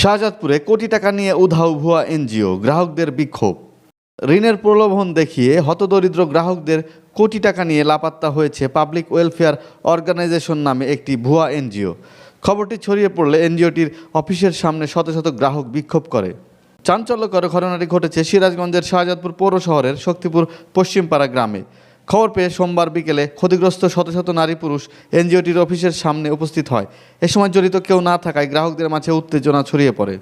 শাহজাদপুরে কোটি টাকা নিয়ে উধাও ভুয়া এনজিও, গ্রাহকদের বিক্ষোভ। ঋণের প্রলোভন দেখিয়ে হতদরিদ্র গ্রাহকদের কোটি টাকা নিয়ে লাপাত্তা হয়েছে পাবলিক ওয়েলফেয়ার অর্গানাইজেশন নামে একটি ভুয়া এনজিও। খবরটি ছড়িয়ে পড়লে এনজিওটির অফিসের সামনে শত শত গ্রাহক বিক্ষোভ করে। চাঞ্চল্যকর ঘটনাটি ঘটেছে সিরাজগঞ্জের শাহজাদপুর পৌর শহরের শক্তিপুর পশ্চিমপাড়া গ্রামে। খবর পেয়ে সোমবার বিকেলে ক্ষতিগ্রস্ত শত শত নারী পুরুষ এনজিওটির অফিসের সামনে উপস্থিত হয়। এ সময় জড়িত কেউ না থাকায় গ্রাহকদের মাঝে উত্তেজনা ছড়িয়ে পড়ে।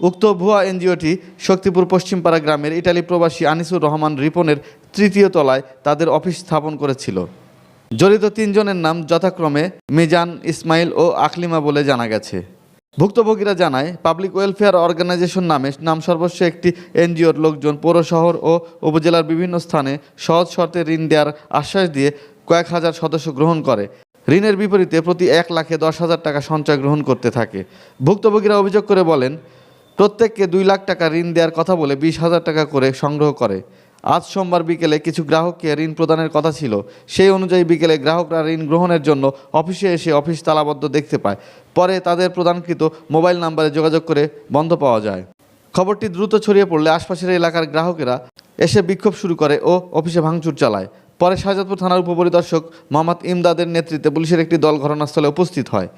উক্ত ভুয়া এনজিওটি শক্তিপুর পশ্চিমপাড়া গ্রামের ইটালি প্রবাসী আনিসুর রহমান রিপনের তৃতীয় তলায় তাদের অফিস স্থাপন করেছিল। জড়িত তিনজনের নাম যথাক্রমে মিজান ইসমাইল ও আকলিমা বলে জানা গেছে। ভুক্তভোগীরা জানায়, পাবলিক ওয়েলফেয়ার অর্গানাইজেশন নামে নাম সর্বস্ব একটি এনজিওর লোকজন পৌর শহর ও উপজেলার বিভিন্ন স্থানে সহজ শর্তে ঋণ দেওয়ার আশ্বাস দিয়ে কয়েক হাজার সদস্য গ্রহণ করে। ঋণের বিপরীতে প্রতি এক লাখে দশ হাজার টাকা সঞ্চয় গ্রহণ করতে থাকে। ভুক্তভোগীরা অভিযোগ করে বলেন, প্রত্যেককে দুই লাখ টাকা ঋণ দেওয়ার কথা বলে বিশ হাজার টাকা করে সংগ্রহ করে। আজ সোমবার বিকেলে কিছু গ্রাহককে ঋণ প্রদানের কথা ছিল। সেই অনুযায়ী বিকেলে গ্রাহকরা ঋণ গ্রহণের জন্য অফিসে এসে অফিস তালাবদ্ধ দেখতে পায়। পরে তাদের প্রদানকৃত মোবাইল নাম্বারে যোগাযোগ করে বন্ধ পাওয়া যায়। খবরটি দ্রুত ছড়িয়ে পড়লে আশপাশের এলাকার গ্রাহকেরা এসে বিক্ষোভ শুরু করে ও অফিসে ভাঙচুর চালায়। পরে শাহজাদপুর থানার উপপরিদর্শক মোহাম্মদ ইমদাদের নেতৃত্বে পুলিশের একটি দল ঘটনাস্থলে উপস্থিত হয়।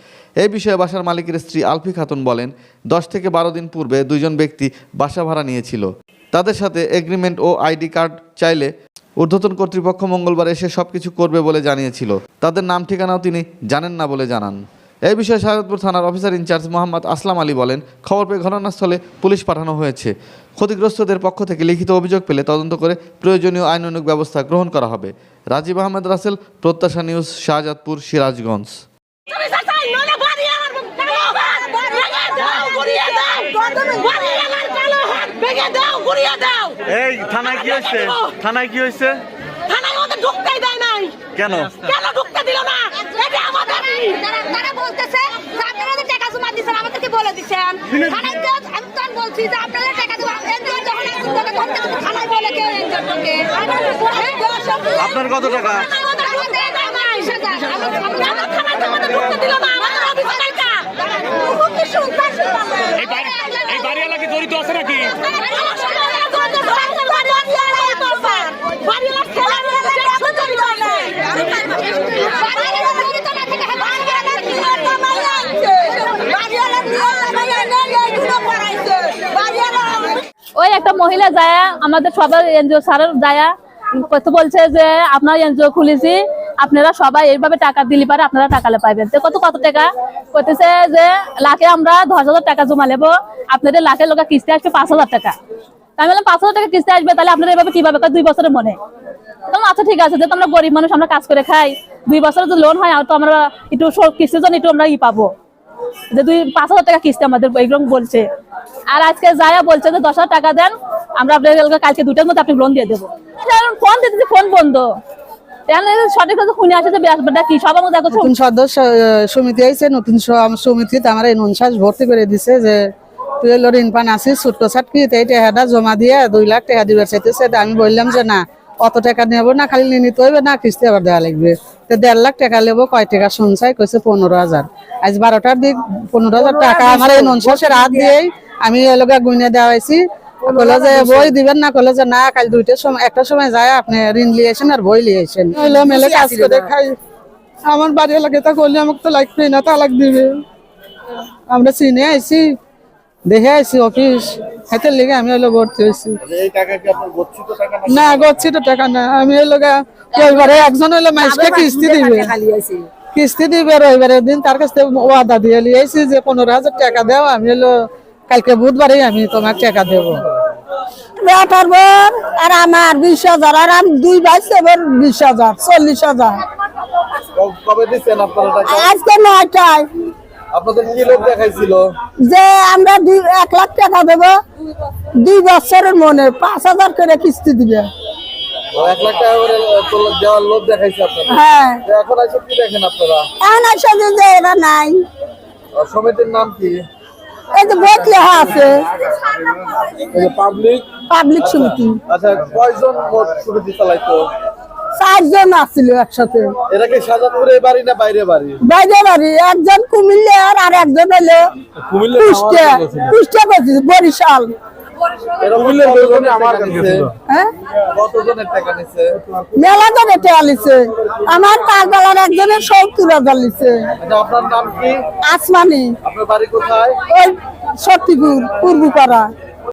এই বিষয়ে বাসার মালিকের স্ত্রী আলফি খাতুন বলেন, দশ থেকে বারো দিন পূর্বে দুইজন ব্যক্তি বাসা ভাড়া নিয়েছিল। তাদের সাথে এগ্রিমেন্ট ও আইডি কার্ড চাইলে ঊর্ধ্বতন কর্তৃপক্ষ মঙ্গলবার এসে সব কিছু করবে বলে জানিয়েছিল তাদের নাম ঠিকানাও তিনি জানেন না বলে জানান এই বিষয়ে শাহজাদপুর থানার officer in charge Mohammad Aslam Ali বলেন খবর পেয়ে ঘটনাস্থলে পুলিশ পাঠানো হয়েছে ক্ষতিগ্রস্তদের পক্ষ থেকে লিখিত অভিযোগ পেলে তদন্ত করে প্রয়োজনীয় আইনানুগ ব্যবস্থা গ্রহণ করা হবে রাজীব আহমেদ রাসেল প্রত্যাশা নিউজ শাহজাদপুর সিরাজগঞ্জ ঘুরিয়ে দাও বাড়িওয়ালার কালো হাত ভেঙে দাও ঘুরিয়ে দাও। এই থানায় কি হয়েছে? থানায় কি হয়েছে? থানায় ওদের ঢুকতেই দেয় নাই। কেন? কেন ঢুকতে দিল না? এটা আমাদের তারা বলতেছে আপনারা টাকা জমা দিচ্ছেন আমাদেরকে বলে দিচ্ছেন থানায় তো আমি তখন বলছি যে আপনারা টাকা যখন থানায় বলে কেউ আপনার কত টাকা আমাদের দেয় নাই সাজা আমার থানায় তো আমাদের ঢুকতে দিল না আমাদের অফিসে কাইটা কি শুনতাম এই বাড়ি এই বাড়িওয়ালা কি জড়িত আছে নাকি ওই একটা মহিলা যায়, আমাদের সবার এনজিও স্যারের যায়। কত বলছে যে, আপনার এনজিও খুলেছি, আপনারা সবাই এইভাবে টাকা দিলে পারে আপনারা টাকা লে পাইবেন। কত কত টাকা। কইতেছে যে, লাখে আমরা দশ হাজার টাকা জমা নেব, আপনাদের লাখে লোকা কিস্তি আসবে পাঁচ হাজার টাকা। আমি বললাম, পাঁচ হাজার টাকা কিস্তি আসবে, তাহলে আপনারা এভাবে কীভাবে দুই বছরের মনে। তখন আচ্ছা ঠিক আছে, যেহেতু আমরা গরিব মানুষ, আমরা কাজ করে খাই, দুই বছরের যদি লোন হয়, তো আমরা একটু কিস্তির জন্য একটু আমরা ই পাবো। যে দুই, পাঁচ হাজার টাকা কিস্তি আমাদের, এইরকম বলছে। আর আজকে যায়া বলছে যে দশ হাজার টাকা দেন আমরা আপনাদের কালকে দুটার মধ্যে আপনি লোন দিয়ে দেবো। ফোন দিতেছি ফোন বন্ধ। সঠিক কথা শুনে আসে যে ব্যাপারটা কি সবার মধ্যে নতুন সদস্য সমিতি আইছে নতুন স- সমিতিতে নুনশ্বাস ভর্তি করে দিছে যে তুই এলো ঋণ ছোট্ট ছাটকি এই টাকাটা জমা দিয়ে দুই লাখ টাকা দিবার চাইতেছে। আমি বললাম যে না অত টাকা নেব না খালি নিয়ে নিতে হইবে না কিস্তি আবার দেওয়া লাগবে। তো দেড় লাখ টাকা নেব কয় টাকা শুনছাই? কইছে পনেরো হাজার। আজ বারোটার দিক পনেরো হাজার টাকা। আমার এই নুনশ্বাসের হাত দিয়েই আমি এলাকা গুনে দেওয়া হয়েছি। কলে যে বই দিবেন না কলে যে না কাল দুইটার সময় একটা সময় যায় আপনি ঋণ লিয়েছেন আর বই লিয়েছেন হইল মেলে কাজ করে খাই। আমার বাড়ি এলাকায় তা করলে আমাকে তো লাগবে না তালাক দিবে। আমরা চিনে আইছি দেখে আইছি অফিস। হাতের লেগে আমি হলো ভর্তি হয়েছি। গচ্ছিত টাকা না? না তো টাকা না। আমি হলো রবিবারে একজন হলো মাসকে কিস্তি দিবে। কিস্তি দিবে রবিবারের দিন তার কাছ থেকে ওয়াদা দিয়ে লিয়েছি যে পনেরো হাজার টাকা দাও আমি হলো কালকে বুধবারে আমি তোমার টাকা দেবো। বেটার আর আমার বিশ হাজার আর আমি দুই ভাই সেবার বিশ হাজার চল্লিশ হাজার। আজকে নয়টায়। আপনাদের কি লোক দেখাইছিল? যে আমরা দুই এক লাখ টাকা দেব দুই বছরের মনে পাঁচ হাজার করে কিস্তি দিবে। হ্যাঁ। তো এখন এসব কি দেখেন আপনারা? এখন এসে যে এরা নাই। সমিতির নাম কি? এই যে ভোট লেখা আছে। পাবলিক পাবলিক সমিতি। আচ্ছা কয়জন সমিতি চালাইতো? চারজন আসছিল একসাথে। এরা কি সাজাদপুরে বাড়ি না বাইরে বাড়ি? বাইরে বাড়ি। একজন কুমিল্লার আর একজন হলো কুমিল্লা কুষ্টিয়া। কুষ্টিয়া বরিশাল। কতজনে আমার হ্যাঁ? পাগলার একজনের সত্তর হাজার লিছে আপনার নাম কি? আসমানি। আপনার বাড়ি কোথায়? ওই শক্তিপুর পূর্বপাড়া।